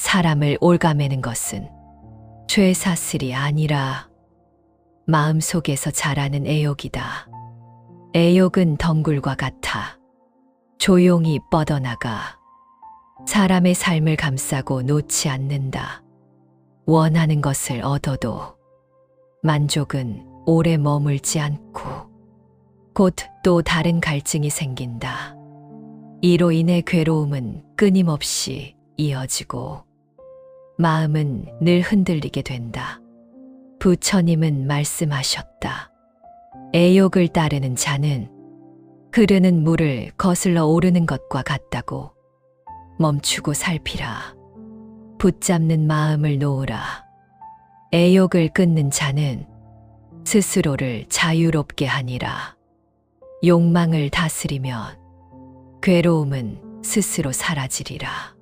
사람을 올가매는 것은 죄사슬이 아니라 마음속에서 자라는 애욕이다. 애욕은 덩굴과 같아 조용히 뻗어나가 사람의 삶을 감싸고 놓지 않는다. 원하는 것을 얻어도 만족은 오래 머물지 않고 곧 또 다른 갈증이 생긴다. 이로 인해 괴로움은 끊임없이 이어지고 마음은 늘 흔들리게 된다. 부처님은 말씀하셨다. 애욕을 따르는 자는 흐르는 물을 거슬러 오르는 것과 같다고 멈추고 살피라. 붙잡는 마음을 놓으라. 애욕을 끊는 자는 스스로를 자유롭게 하니라. 욕망을 다스리면 괴로움은 스스로 사라지리라.